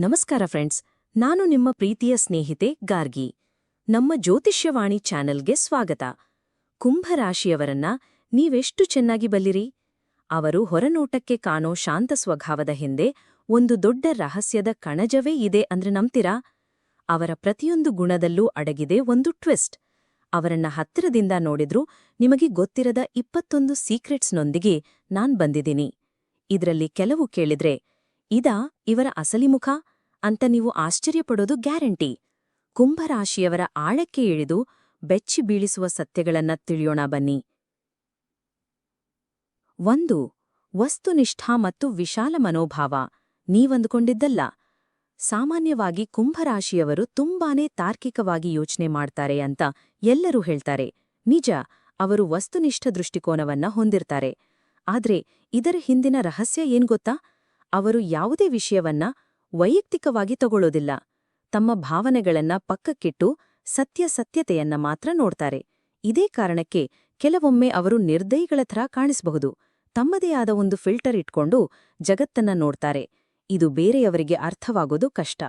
ನಮಸ್ಕಾರ ಫ್ರೆಂಡ್ಸ್, ನಾನು ನಿಮ್ಮ ಪ್ರೀತಿಯ ಸ್ನೇಹಿತೆ ಗಾರ್ಗಿ. ನಮ್ಮ ಜ್ಯೋತಿಷ್ಯವಾಣಿ ಚಾನೆಲ್ಗೆ ಸ್ವಾಗತ. ಕುಂಭರಾಶಿಯವರನ್ನ ನೀವೆಷ್ಟು ಚೆನ್ನಾಗಿ ಬಲ್ಲಿರಿ? ಅವರು ಹೊರನೋಟಕ್ಕೆ ಕಾಣೋ ಶಾಂತ ಸ್ವಭಾವದ ಹಿಂದೆ ಒಂದು ದೊಡ್ಡ ರಹಸ್ಯದ ಕಣಜವೇ ಇದೆ ಅಂದ್ರೆ ನಂಬ್ತೀರಾ? ಅವರ ಪ್ರತಿಯೊಂದು ಗುಣದಲ್ಲೂ ಅಡಗಿದೆ ಒಂದು ಟ್ವಿಸ್ಟ್. ಅವರನ್ನ ಹತ್ತಿರದಿಂದ ನೋಡಿದ್ರೂ ನಿಮಗೆ ಗೊತ್ತಿರದ ಇಪ್ಪತ್ತೊಂದು ಸೀಕ್ರೆಟ್ಸ್ನೊಂದಿಗೆ ನಾನ್ ಬಂದಿದ್ದೀನಿ. ಇದ್ರಲ್ಲಿ ಕೆಲವು ಕೇಳಿದ್ರೆ, ಇದಾ ಇವರ ಅಸಲಿ ಮುಖ? ಅಂತ ನೀವು ಆಶ್ಚರ್ಯಪಡೋದು ಗ್ಯಾರಂಟಿ. ಕುಂಭರಾಶಿಯವರ ಆಳಕ್ಕೆ ಇಳಿದು ಬೆಚ್ಚಿ ಬೀಳಿಸುವ ಸತ್ಯಗಳನ್ನ ತಿಳಿಯೋಣ ಬನ್ನಿ. ಒಂದು, ವಸ್ತುನಿಷ್ಠ ಮತ್ತು ವಿಶಾಲ ಮನೋಭಾವ. ನೀವಂದುಕೊಂಡಿದ್ದಲ್ಲ. ಸಾಮಾನ್ಯವಾಗಿ ಕುಂಭರಾಶಿಯವರು ತುಂಬಾನೇ ತಾರ್ಕಿಕವಾಗಿ ಯೋಚನೆ ಮಾಡ್ತಾರೆ ಅಂತ ಎಲ್ಲರೂ ಹೇಳ್ತಾರೆ. ನಿಜ, ಅವರು ವಸ್ತುನಿಷ್ಠ ದೃಷ್ಟಿಕೋನವನ್ನ ಹೊಂದಿರ್ತಾರೆ. ಆದ್ರೆ, ಇದರ ಹಿಂದಿನ ರಹಸ್ಯ ಏನ್ ಗೊತ್ತಾ? ಅವರು ಯಾವುದೇ ವಿಷಯವನ್ನ ವೈಯಕ್ತಿಕವಾಗಿ ತಗೊಳ್ಳೋದಿಲ್ಲ. ತಮ್ಮ ಭಾವನೆಗಳನ್ನ ಪಕ್ಕಕ್ಕಿಟ್ಟು ಸತ್ಯಸತ್ಯತೆಯನ್ನ ಮಾತ್ರ ನೋಡ್ತಾರೆ. ಇದೇ ಕಾರಣಕ್ಕೆ ಕೆಲವೊಮ್ಮೆ ಅವರು ನಿರ್ದಯಿಗಳ ಥರ ಕಾಣಿಸಬಹುದು. ತಮ್ಮದೇ ಆದ ಒಂದು ಫಿಲ್ಟರ್ ಇಟ್ಕೊಂಡು ಜಗತ್ತನ್ನ ನೋಡ್ತಾರೆ. ಇದು ಬೇರೆಯವರಿಗೆ ಅರ್ಥವಾಗೋದು ಕಷ್ಟ.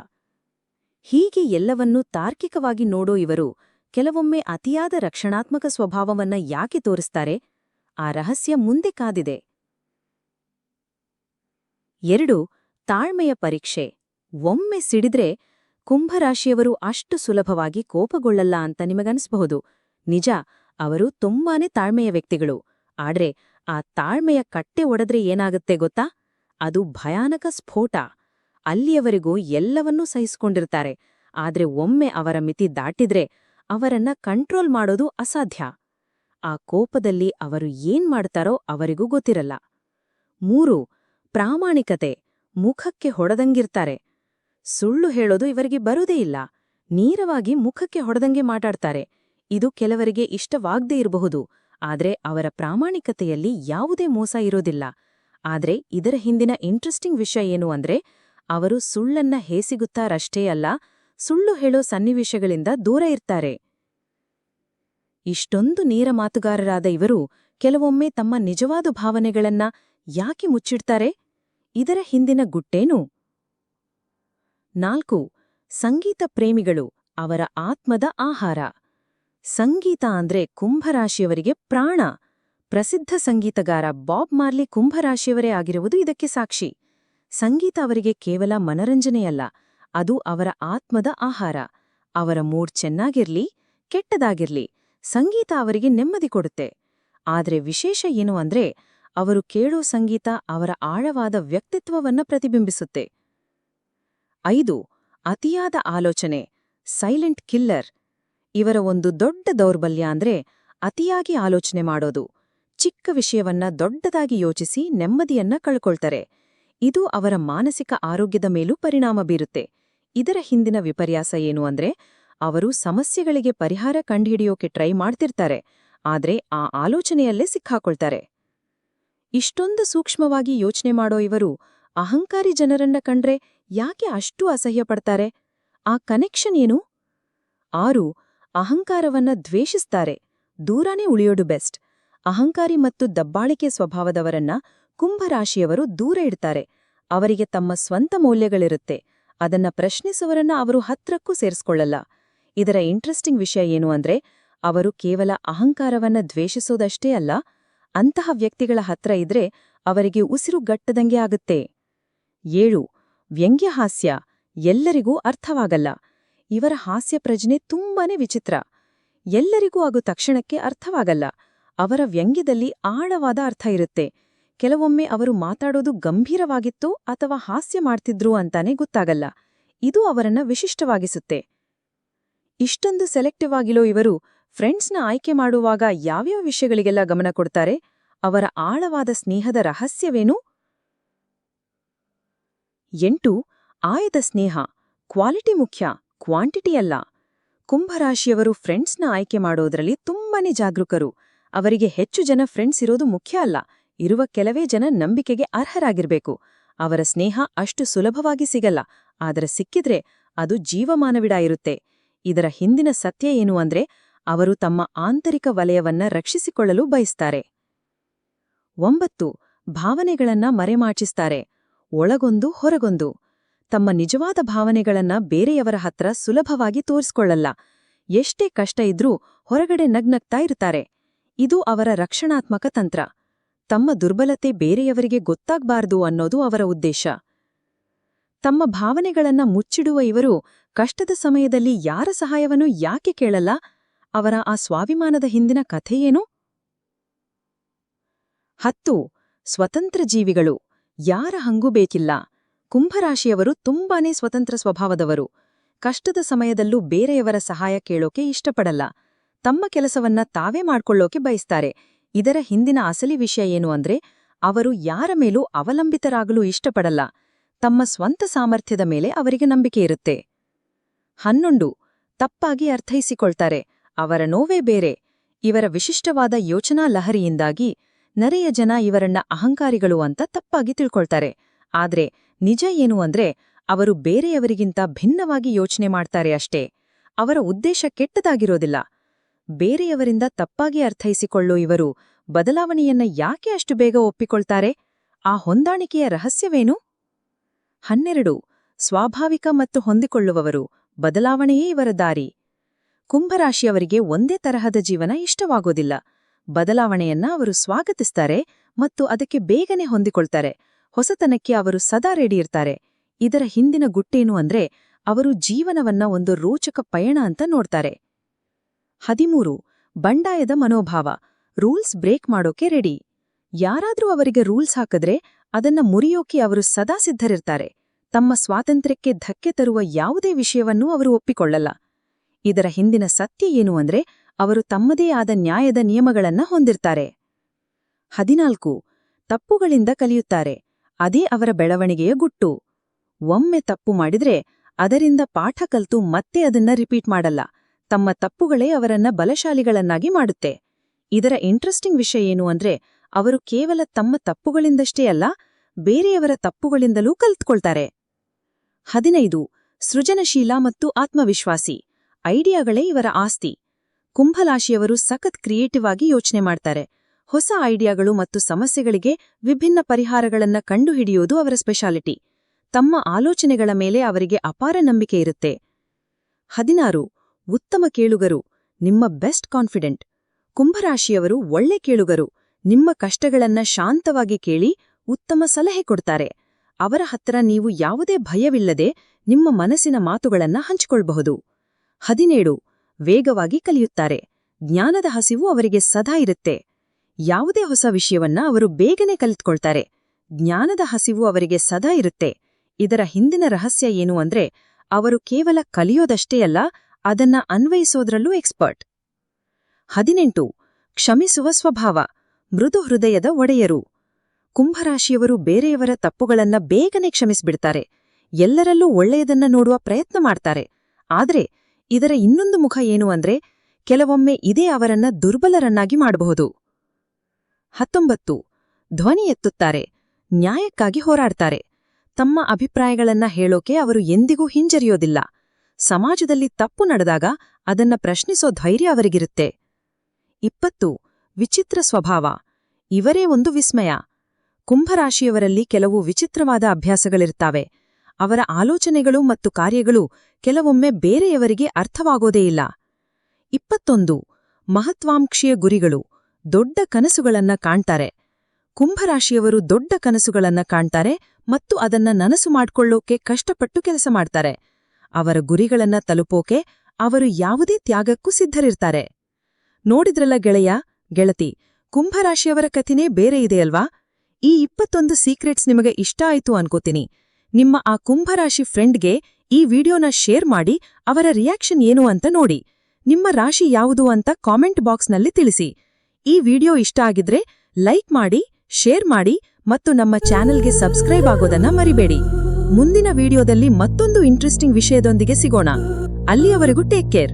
ಹೀಗೆ ಎಲ್ಲವನ್ನೂ ತಾರ್ಕಿಕವಾಗಿ ನೋಡೋ ಇವರು ಕೆಲವೊಮ್ಮೆ ಅತಿಯಾದ ರಕ್ಷಣಾತ್ಮಕ ಸ್ವಭಾವವನ್ನ ಯಾಕೆ ತೋರಿಸ್ತಾರೆ? ಆ ರಹಸ್ಯ ಮುಂದೆ ಕಾದಿದೆ. ಎರಡು ತಾಳ್ಮೆಯ ಪರೀಕ್ಷೆ. ಒಮ್ಮೆ ಸಿಡಿದ್ರೆ ಕುಂಭರಾಶಿಯವರು ಅಷ್ಟು ಸುಲಭವಾಗಿ ಕೋಪಗೊಳ್ಳಲ್ಲ ಅಂತ ನಿಮಗನ್ಸ್ಬಹುದು. ನಿಜ, ಅವರು ತುಂಬಾನೇ ತಾಳ್ಮೆಯ ವ್ಯಕ್ತಿಗಳು. ಆದ್ರೆ ಆ ತಾಳ್ಮೆಯ ಕಟ್ಟೆ ಒಡೆದ್ರೆ ಏನಾಗುತ್ತೆ ಗೊತ್ತಾ? ಅದು ಭಯಾನಕ ಸ್ಫೋಟ. ಅಲ್ಲಿಯವರೆಗೂ ಎಲ್ಲವನ್ನೂ ಸಹಿಸಿಕೊಂಡಿರ್ತಾರೆ. ಆದ್ರೆ ಒಮ್ಮೆ ಅವರ ಮಿತಿ ದಾಟಿದ್ರೆ ಅವರನ್ನ ಕಂಟ್ರೋಲ್ ಮಾಡೋದು ಅಸಾಧ್ಯ. ಆ ಕೋಪದಲ್ಲಿ ಅವರು ಏನ್ ಮಾಡ್ತಾರೋ ಅವರಿಗೂ ಗೊತ್ತಿರಲ್ಲ. ಮೂರು, ಪ್ರಾಮಾಣಿಕತೆ. ಮುಖಕ್ಕೆ ಹೊಡೆದಂಗಿರ್ತಾರೆ. ಸುಳ್ಳು ಹೇಳೋದು ಇವರಿಗೆ ಬರುವುದೇ ಇಲ್ಲ. ನೇರವಾಗಿ ಮುಖಕ್ಕೆ ಹೊಡೆದಂಗೆ ಮಾತಾಡ್ತಾರೆ. ಇದು ಕೆಲವರಿಗೆ ಇಷ್ಟವಾಗದೇ ಇರಬಹುದು. ಆದರೆ ಅವರ ಪ್ರಾಮಾಣಿಕತೆಯಲ್ಲಿ ಯಾವುದೇ ಮೋಸ ಇರೋದಿಲ್ಲ. ಆದರೆ ಇದರ ಹಿಂದಿನ ಇಂಟ್ರೆಸ್ಟಿಂಗ್ ವಿಷಯ ಏನು ಅಂದ್ರೆ, ಅವರು ಸುಳ್ಳನ್ನ ಹೇಸಿಗುತ್ತಾರಷ್ಟೇ ಅಲ್ಲ, ಸುಳ್ಳು ಹೇಳೋ ಸನ್ನಿವೇಶಗಳಿಂದ ದೂರ ಇರ್ತಾರೆ. ಇಷ್ಟೊಂದು ನೇರ ಮಾತುಗಾರರಾದ ಇವರು ಕೆಲವೊಮ್ಮೆ ತಮ್ಮ ನಿಜವಾದ ಭಾವನೆಗಳನ್ನ ಯಾಕೆ ಮುಚ್ಚಿಡ್ತಾರೆ? ಇದರ ಹಿಂದಿನ ಗುಟ್ಟೇನು? ನಾಲ್ಕು, ಸಂಗೀತ ಪ್ರೇಮಿಗಳು ಅವರ ಆತ್ಮದ ಆಹಾರ. ಸಂಗೀತ ಅಂದ್ರೆ ಕುಂಭರಾಶಿಯವರಿಗೆ ಪ್ರಾಣ. ಪ್ರಸಿದ್ಧ ಸಂಗೀತಗಾರ ಬಾಬ್ ಮಾರ್ಲಿ ಕುಂಭರಾಶಿಯವರೇ ಆಗಿರುವುದು ಇದಕ್ಕೆ ಸಾಕ್ಷಿ. ಸಂಗೀತ ಅವರಿಗೆ ಕೇವಲ ಮನರಂಜನೆಯಲ್ಲ, ಅದು ಅವರ ಆತ್ಮದ ಆಹಾರ. ಅವರ ಮೂಡ್ ಚೆನ್ನಾಗಿರ್ಲಿ, ಕೆಟ್ಟದಾಗಿರ್ಲಿ, ಸಂಗೀತ ಅವರಿಗೆ ನೆಮ್ಮದಿ ಕೊಡುತ್ತೆ. ಆದರೆ ವಿಶೇಷ ಏನು ಅಂದ್ರೆ ಅವರು ಕೇಳೋ ಸಂಗೀತ ಅವರ ಆಳವಾದ ವ್ಯಕ್ತಿತ್ವವನ್ನ ಪ್ರತಿಬಿಂಬಿಸುತ್ತೆ. ಐದು, ಅತಿಯಾದ ಆಲೋಚನೆ ಸೈಲೆಂಟ್ ಕಿಲ್ಲರ್ ಇವರ ಒಂದು ದೊಡ್ಡ ದೌರ್ಬಲ್ಯ ಅಂದ್ರೆ ಅತಿಯಾಗಿ ಆಲೋಚನೆ ಮಾಡೋದು. ಚಿಕ್ಕ ವಿಷಯವನ್ನ ದೊಡ್ಡದಾಗಿ ಯೋಚಿಸಿ ನೆಮ್ಮದಿಯನ್ನ ಕಳ್ಕೊಳ್ತಾರೆ. ಇದು ಅವರ ಮಾನಸಿಕ ಆರೋಗ್ಯದ ಮೇಲೂ ಪರಿಣಾಮ ಬೀರುತ್ತೆ. ಇದರ ಹಿಂದಿನ ವಿಪರ್ಯಾಸ ಏನು ಅಂದ್ರೆ ಅವರು ಸಮಸ್ಯೆಗಳಿಗೆ ಪರಿಹಾರ ಕಂಡುಹಿಡಿಯೋಕೆ ಟ್ರೈ ಮಾಡ್ತಿರ್ತಾರೆ, ಆದ್ರೆ ಆ ಆಲೋಚನೆಯಲ್ಲೇ ಸಿಕ್ಕಾಕೊಳ್ತಾರೆ. ಇಷ್ಟೊಂದು ಸೂಕ್ಷ್ಮವಾಗಿ ಯೋಚನೆ ಮಾಡೋ ಇವರು ಅಹಂಕಾರಿ ಜನರನ್ನ ಕಂಡ್ರೆ ಯಾಕೆ ಅಷ್ಟು ಅಸಹ್ಯ ಪಡ್ತಾರೆ? ಆ ಕನೆಕ್ಷನ್ ಏನು? ಆರು, ಅಹಂಕಾರವನ್ನ ದ್ವೇಷಿಸ್ತಾರೆ. ದೂರನೇ ಉಳಿಯೋಡು ಬೆಸ್ಟ್. ಅಹಂಕಾರಿ ಮತ್ತು ದಬ್ಬಾಳಿಕೆ ಸ್ವಭಾವದವರನ್ನ ಕುಂಭರಾಶಿಯವರು ದೂರ ಇಡ್ತಾರೆ. ಅವರಿಗೆ ತಮ್ಮ ಸ್ವಂತ ಮೌಲ್ಯಗಳಿರುತ್ತೆ. ಅದನ್ನ ಪ್ರಶ್ನಿಸುವರನ್ನ ಅವರು ಹತ್ರಕ್ಕೂ ಸೇರಿಸ್ಕೊಳ್ಳಲ್ಲ. ಇದರ ಇಂಟ್ರೆಸ್ಟಿಂಗ್ ವಿಷಯ ಏನು ಅಂದ್ರೆ, ಅವರು ಕೇವಲ ಅಹಂಕಾರವನ್ನ ದ್ವೇಷಿಸೋದಷ್ಟೇ ಅಲ್ಲ ಅಂತಹ ವ್ಯಕ್ತಿಗಳ ಹತ್ರ ಇದ್ರೆ ಅವರಿಗೆ ಉಸಿರು ಗಟ್ಟದಂಗೆ ಆಗುತ್ತೆ. ಏಳು, ವ್ಯಂಗ್ಯಹಾಸ್ಯ ಎಲ್ಲರಿಗೂ ಅರ್ಥವಾಗಲ್ಲ. ಇವರ ಹಾಸ್ಯ ಪ್ರಜ್ಞೆ ತುಂಬಾನೇ ವಿಚಿತ್ರ. ಎಲ್ಲರಿಗೂ ಅದು ತಕ್ಷಣಕ್ಕೆ ಅರ್ಥವಾಗಲ್ಲ. ಅವರ ವ್ಯಂಗ್ಯದಲ್ಲಿ ಆಳವಾದ ಅರ್ಥ ಇರುತ್ತೆ. ಕೆಲವೊಮ್ಮೆ ಅವರು ಮಾತಾಡೋದು ಗಂಭೀರವಾಗಿತ್ತೋ ಅಥವಾ ಹಾಸ್ಯ ಮಾಡ್ತಿದ್ರು ಅಂತಾನೆ ಗೊತ್ತಾಗಲ್ಲ. ಇದು ಅವರನ್ನ ವಿಶಿಷ್ಟವಾಗಿಸುತ್ತೆ. ಇಷ್ಟೊಂದು ಸೆಲೆಕ್ಟಿವ್ ಆಗಿಲೋ ಇವರು ಫ್ರೆಂಡ್ಸ್ನ ಆಯ್ಕೆ ಮಾಡುವಾಗ ಯಾವ್ಯಾವ ವಿಷಯಗಳಿಗೆಲ್ಲ ಗಮನ ಕೊಡ್ತಾರೆ? ಅವರ ಆಳವಾದ ಸ್ನೇಹದ ರಹಸ್ಯವೇನು? ಎಂಟು ಆಯದ ಸ್ನೇಹ, ಕ್ವಾಲಿಟಿ ಮುಖ್ಯ, ಕ್ವಾಂಟಿಟಿ ಅಲ್ಲ. ಕುಂಭರಾಶಿಯವರು ಫ್ರೆಂಡ್ಸ್ನ ಆಯ್ಕೆ ಮಾಡೋದ್ರಲ್ಲಿ ತುಂಬಾನೇ ಜಾಗರೂಕರು. ಅವರಿಗೆ ಹೆಚ್ಚು ಜನ ಫ್ರೆಂಡ್ಸ್ ಇರೋದು ಮುಖ್ಯ ಅಲ್ಲ. ಇರುವ ಕೆಲವೇ ಜನ ನಂಬಿಕೆಗೆ ಅರ್ಹರಾಗಿರ್ಬೇಕು. ಅವರ ಸ್ನೇಹ ಅಷ್ಟು ಸುಲಭವಾಗಿ ಸಿಗಲ್ಲ. ಆದರೆ ಸಿಕ್ಕಿದ್ರೆ ಅದು ಜೀವಮಾನವಿಡ ಇರುತ್ತೆ ಇದರ ಹಿಂದಿನ ಸತ್ಯ ಏನು ಅಂದ್ರೆ ಅವರು ತಮ್ಮ ಆಂತರಿಕ ವಲಯವನ್ನ ರಕ್ಷಿಸಿಕೊಳ್ಳಲು ಬಯಸ್ತಾರೆ. ಒಂಬತ್ತು, ಭಾವನೆಗಳನ್ನ ಮರೆಮಾಚಿಸ್ತಾರೆ. ಒಳಗೊಂದು, ಹೊರಗೊಂದು. ತಮ್ಮ ನಿಜವಾದ ಭಾವನೆಗಳನ್ನ ಬೇರೆಯವರ ಹತ್ರ ಸುಲಭವಾಗಿ ತೋರಿಸಿಕೊಳ್ಳಲ್ಲ. ಎಷ್ಟೇ ಕಷ್ಟ ಇದ್ರೂ ಹೊರಗಡೆ ನಗ್ನಗ್ತಾ ಇರ್ತಾರೆ. ಇದು ಅವರ ರಕ್ಷಣಾತ್ಮಕ ತಂತ್ರ. ತಮ್ಮ ದುರ್ಬಲತೆ ಬೇರೆಯವರಿಗೆ ಗೊತ್ತಾಗ್ಬಾರ್ದು ಅನ್ನೋದು ಅವರ ಉದ್ದೇಶ. ತಮ್ಮ ಭಾವನೆಗಳನ್ನ ಮುಚ್ಚಿಡುವ ಇವರು ಕಷ್ಟದ ಸಮಯದಲ್ಲಿ ಯಾರ ಸಹಾಯವನ್ನು ಯಾಕೆ ಕೇಳಲ್ಲ? ಅವರ ಆ ಸ್ವಾಭಿಮಾನದ ಹಿಂದಿನ ಕಥೆಯೇನು? ಹತ್ತು, ಸ್ವತಂತ್ರ ಜೀವಿಗಳು. ಯಾರ ಹಂಗೂ ಬೇಕಿಲ್ಲ. ಕುಂಭರಾಶಿಯವರು ತುಂಬಾನೇ ಸ್ವತಂತ್ರ ಸ್ವಭಾವದವರು. ಕಷ್ಟದ ಸಮಯದಲ್ಲೂ ಬೇರೆಯವರ ಸಹಾಯ ಕೇಳೋಕೆ ಇಷ್ಟಪಡಲ್ಲ. ತಮ್ಮ ಕೆಲಸವನ್ನ ತಾವೇ ಮಾಡ್ಕೊಳ್ಳೋಕೆ ಬಯಸ್ತಾರೆ. ಇದರ ಹಿಂದಿನ ಅಸಲಿ ವಿಷಯ ಏನು ಅಂದ್ರೆ, ಅವರು ಯಾರ ಮೇಲೂ ಅವಲಂಬಿತರಾಗಲು ಇಷ್ಟಪಡಲ್ಲ. ತಮ್ಮ ಸ್ವಂತ ಸಾಮರ್ಥ್ಯದ ಮೇಲೆ ಅವರಿಗೆ ನಂಬಿಕೆ ಇರುತ್ತೆ. ಹನ್ನೊಂದು, ತಪ್ಪಾಗಿ ಅರ್ಥೈಸಿಕೊಳ್ತಾರೆ. ಅವರ ನೋವೇ ಬೇರೆ. ಇವರ ವಿಶಿಷ್ಟವಾದ ಯೋಚನಾ ಲಹರಿಯಿಂದಾಗಿ ನರೆಯ ಜನ ಇವರನ್ನ ಅಹಂಕಾರಿಗಳು ಅಂತ ತಪ್ಪಾಗಿ ತಿಳ್ಕೊಳ್ತಾರೆ. ಆದ್ರೆ ನಿಜ ಏನು ಅಂದ್ರೆ ಅವರು ಬೇರೆಯವರಿಗಿಂತ ಭಿನ್ನವಾಗಿ ಯೋಚನೆ ಮಾಡ್ತಾರೆ ಅಷ್ಟೇ. ಅವರ ಉದ್ದೇಶ ಕೆಟ್ಟದಾಗಿರೋದಿಲ್ಲ. ಬೇರೆಯವರಿಂದ ತಪ್ಪಾಗಿ ಅರ್ಥೈಸಿಕೊಳ್ಳೋ ಇವರು ಬದಲಾವಣೆಯನ್ನ ಯಾಕೆ ಅಷ್ಟು ಬೇಗ ಒಪ್ಪಿಕೊಳ್ತಾರೆ? ಆ ಹೊಂದಾಣಿಕೆಯ ರಹಸ್ಯವೇನು? ಹನ್ನೆರಡು. ಸ್ವಾಭಾವಿಕ ಮತ್ತು ಹೊಂದಿಕೊಳ್ಳುವವರು ಬದಲಾವಣೆಯೇ ಇವರ ದಾರಿ. ಕುಂಭರಾಶಿಯವರಿಗೆ ಒಂದೇ ತರಹದ ಜೀವನ ಇಷ್ಟವಾಗೋದಿಲ್ಲ. ಬದಲಾವಣೆಯನ್ನ ಅವರು ಸ್ವಾಗತಿಸ್ತಾರೆ ಮತ್ತು ಅದಕ್ಕೆ ಬೇಗನೆ ಹೊಂದಿಕೊಳ್ತಾರೆ. ಹೊಸತನಕ್ಕೆ ಅವರು ಸದಾ ರೆಡಿ ಇರ್ತಾರೆ. ಇದರ ಹಿಂದಿನ ಗುಟ್ಟೇನು ಅಂದ್ರೆ ಅವರು ಜೀವನವನ್ನ ಒಂದು ರೋಚಕ ಪಯಣ ಅಂತ ನೋಡ್ತಾರೆ. ಹದಿಮೂರು. ಬಂಡಾಯದ ಮನೋಭಾವ. ರೂಲ್ಸ್ ಬ್ರೇಕ್ ಮಾಡೋಕೆ ರೆಡಿ. ಯಾರಾದ್ರೂ ಅವರಿಗೆ ರೂಲ್ಸ್ ಹಾಕಿದ್ರೆ ಅದನ್ನ ಮುರಿಯೋಕೆ ಅವರು ಸದಾ ಸಿದ್ಧರಿರ್ತಾರೆ. ತಮ್ಮ ಸ್ವಾತಂತ್ರ್ಯಕ್ಕೆ ಧಕ್ಕೆ ತರುವ ಯಾವುದೇ ವಿಷಯವನ್ನೂ ಅವರು ಒಪ್ಪಿಕೊಳ್ಳಲ್ಲ. ಇದರ ಹಿಂದಿನ ಸತ್ಯ ಏನು ಅಂದ್ರೆ ಅವರು ತಮ್ಮದೇ ಆದ ನ್ಯಾಯದ ನಿಯಮಗಳನ್ನ ಹೊಂದಿರ್ತಾರೆ. ಹದಿನಾಲ್ಕು. ತಪ್ಪುಗಳಿಂದ ಕಲಿಯುತ್ತಾರೆ. ಅದೇ ಅವರ ಬೆಳವಣಿಗೆಯ ಗುಟ್ಟು. ಒಮ್ಮೆ ತಪ್ಪು ಮಾಡಿದ್ರೆ ಅದರಿಂದ ಪಾಠ ಕಲ್ತು ಮತ್ತೆ ಅದನ್ನ ರಿಪೀಟ್ ಮಾಡಲ್ಲ. ತಮ್ಮ ತಪ್ಪುಗಳೇ ಅವರನ್ನ ಬಲಶಾಲಿಗಳನ್ನಾಗಿ ಮಾಡುತ್ತೆ. ಇದರ ಇಂಟ್ರೆಸ್ಟಿಂಗ್ ವಿಷಯ ಏನು ಅಂದ್ರೆ ಅವರು ಕೇವಲ ತಮ್ಮ ತಪ್ಪುಗಳಿಂದಷ್ಟೇ ಅಲ್ಲ, ಬೇರೆಯವರ ತಪ್ಪುಗಳಿಂದಲೂ ಕಲ್ತ್ಕೊಳ್ತಾರೆ. ಹದಿನೈದು. ಸೃಜನಶೀಲ ಮತ್ತು ಆತ್ಮವಿಶ್ವಾಸಿ. ಐಡಿಯಾಗಳೇ ಇವರ ಆಸ್ತಿ. ಕುಂಭರಾಶಿಯವರು ಸಖತ್ ಕ್ರಿಯೇಟಿವ್ ಆಗಿ ಯೋಚನೆ ಮಾಡ್ತಾರೆ. ಹೊಸ ಐಡಿಯಾಗಳು ಮತ್ತು ಸಮಸ್ಯೆಗಳಿಗೆ ವಿಭಿನ್ನ ಪರಿಹಾರಗಳನ್ನ ಕಂಡುಹಿಡಿಯೋದು ಅವರ ಸ್ಪೆಷಾಲಿಟಿ. ತಮ್ಮ ಆಲೋಚನೆಗಳ ಮೇಲೆ ಅವರಿಗೆ ಅಪಾರ ನಂಬಿಕೆ ಇರುತ್ತೆ. ಹದಿನಾರು. ಉತ್ತಮ ಕೇಳುಗರು. ನಿಮ್ಮ ಬೆಸ್ಟ್ ಕಾನ್ಫಿಡೆಂಟ್. ಕುಂಭರಾಶಿಯವರು ಒಳ್ಳೆ ಕೇಳುಗರು. ನಿಮ್ಮ ಕಷ್ಟಗಳನ್ನ ಶಾಂತವಾಗಿ ಕೇಳಿ ಉತ್ತಮ ಸಲಹೆ ಕೊಡ್ತಾರೆ. ಅವರ ಹತ್ರ ನೀವು ಯಾವುದೇ ಭಯವಿಲ್ಲದೆ ನಿಮ್ಮ ಮನಸ್ಸಿನ ಮಾತುಗಳನ್ನ ಹಂಚಿಕೊಳ್ಬಹುದು. ಹದಿನೇಳು. ವೇಗವಾಗಿ ಕಲಿಯುತ್ತಾರೆ. ಜ್ಞಾನದ ಹಸಿವು ಅವರಿಗೆ ಸದಾ ಇರುತ್ತೆ. ಯಾವುದೇ ಹೊಸ ವಿಷಯವನ್ನ ಅವರು ಬೇಗನೆ ಕಲಿತ್ಕೊಳ್ತಾರೆ. ಜ್ಞಾನದ ಹಸಿವು ಅವರಿಗೆ ಸದಾ ಇರುತ್ತೆ. ಇದರ ಹಿಂದಿನ ರಹಸ್ಯ ಏನು ಅಂದ್ರೆ, ಅವರು ಕೇವಲ ಕಲಿಯೋದಷ್ಟೇ ಅಲ್ಲ, ಅದನ್ನ ಅನ್ವಯಿಸೋದ್ರಲ್ಲೂ ಎಕ್ಸ್ಪರ್ಟ್. ಹದಿನೆಂಟು. ಕ್ಷಮಿಸುವ ಸ್ವಭಾವ. ಮೃದು ಹೃದಯದ ಒಡೆಯರು. ಕುಂಭರಾಶಿಯವರು ಬೇರೆಯವರ ತಪ್ಪುಗಳನ್ನ ಬೇಗನೆ ಕ್ಷಮಿಸ್ಬಿಡ್ತಾರೆ. ಎಲ್ಲರಲ್ಲೂ ಒಳ್ಳೆಯದನ್ನ ನೋಡುವ ಪ್ರಯತ್ನ ಮಾಡ್ತಾರೆ. ಆದ್ರೆ ಇದರ ಇನ್ನೊಂದು ಮುಖ ಏನು ಅಂದ್ರೆ, ಕೆಲವೊಮ್ಮೆ ಇದೇ ಅವರನ್ನ ದುರ್ಬಲರನ್ನಾಗಿ ಮಾಡಬಹುದು. ಹತ್ತೊಂಬತ್ತು. ಧ್ವನಿ ಎತ್ತುತ್ತಾರೆ, ನ್ಯಾಯಕ್ಕಾಗಿ ಹೋರಾಡ್ತಾರೆ. ತಮ್ಮ ಅಭಿಪ್ರಾಯಗಳನ್ನ ಹೇಳೋಕೆ ಅವರು ಎಂದಿಗೂ ಹಿಂಜರಿಯೋದಿಲ್ಲ. ಸಮಾಜದಲ್ಲಿ ತಪ್ಪು ನಡೆದಾಗ ಅದನ್ನ ಪ್ರಶ್ನಿಸೋ ಧೈರ್ಯ ಅವರಿಗಿರುತ್ತೆ. ಇಪ್ಪತ್ತು. ವಿಚಿತ್ರ ಸ್ವಭಾವ, ಇವರೇ ಒಂದು ವಿಸ್ಮಯ. ಕುಂಭರಾಶಿಯವರಲ್ಲಿ ಕೆಲವು ವಿಚಿತ್ರವಾದ ಅಭ್ಯಾಸಗಳಿರ್ತಾವೆ. ಅವರ ಆಲೋಚನೆಗಳು ಮತ್ತು ಕಾರ್ಯಗಳು ಕೆಲವೊಮ್ಮೆ ಬೇರೆಯವರಿಗೆ ಅರ್ಥವಾಗೋದೇ ಇಲ್ಲ. ಇಪ್ಪತ್ತೊಂದು. ಮಹತ್ವಾಂಕ್ಷೆಯ ಗುರಿಗಳು. ದೊಡ್ಡ ಕನಸುಗಳನ್ನ ಕಾಣ್ತಾರೆ. ಕುಂಭರಾಶಿಯವರು ದೊಡ್ಡ ಕನಸುಗಳನ್ನ ಕಾಣ್ತಾರೆ ಮತ್ತು ಅದನ್ನ ನನಸು ಮಾಡ್ಕೊಳ್ಳೋಕೆ ಕಷ್ಟಪಟ್ಟು ಕೆಲಸ ಮಾಡ್ತಾರೆ. ಅವರ ಗುರಿಗಳನ್ನ ತಲುಪೋಕೆ ಅವರು ಯಾವುದೇ ತ್ಯಾಗಕ್ಕೂ ಸಿದ್ಧರಿರ್ತಾರೆ. ನೋಡಿದ್ರಲ್ಲ ಗೆಳೆಯ, ಗೆಳತಿ, ಕುಂಭರಾಶಿಯವರ ಕಥೆನೇ ಬೇರೆ ಇದೆಯಲ್ವಾ ಈ ಇಪ್ಪತ್ತೊಂದು ಸೀಕ್ರೆಟ್ಸ್ ನಿಮಗೆ ಇಷ್ಟ ಆಯ್ತು ಅನ್ಕೋತೀನಿ. ನಿಮ್ಮ ಆ ಕುಂಭರಾಶಿ ಫ್ರೆಂಡ್ಗೆ ಈ ವಿಡಿಯೋನ ಶೇರ್ ಮಾಡಿ ಅವರ ರಿಯಾಕ್ಷನ್ ಏನು ಅಂತ ನೋಡಿ. ನಿಮ್ಮ ರಾಶಿ ಯಾವುದು ಅಂತ ಕಾಮೆಂಟ್ ಬಾಕ್ಸ್ನಲ್ಲಿ ತಿಳಿಸಿ. ಈ ವಿಡಿಯೋ ಇಷ್ಟ ಆಗಿದ್ರೆ ಲೈಕ್ ಮಾಡಿ, ಶೇರ್ ಮಾಡಿ ಮತ್ತು ನಮ್ಮ ಚಾನೆಲ್ಗೆ ಸಬ್ಸ್ಕ್ರೈಬ್ ಆಗೋದನ್ನ ಮರಿಬೇಡಿ. ಮುಂದಿನ ವಿಡಿಯೋದಲ್ಲಿ ಮತ್ತೊಂದು ಇಂಟ್ರೆಸ್ಟಿಂಗ್ ವಿಷಯದೊಂದಿಗೆ ಸಿಗೋಣ. ಅಲ್ಲಿಯವರೆಗೂ ಟೇಕ್ ಕೇರ್.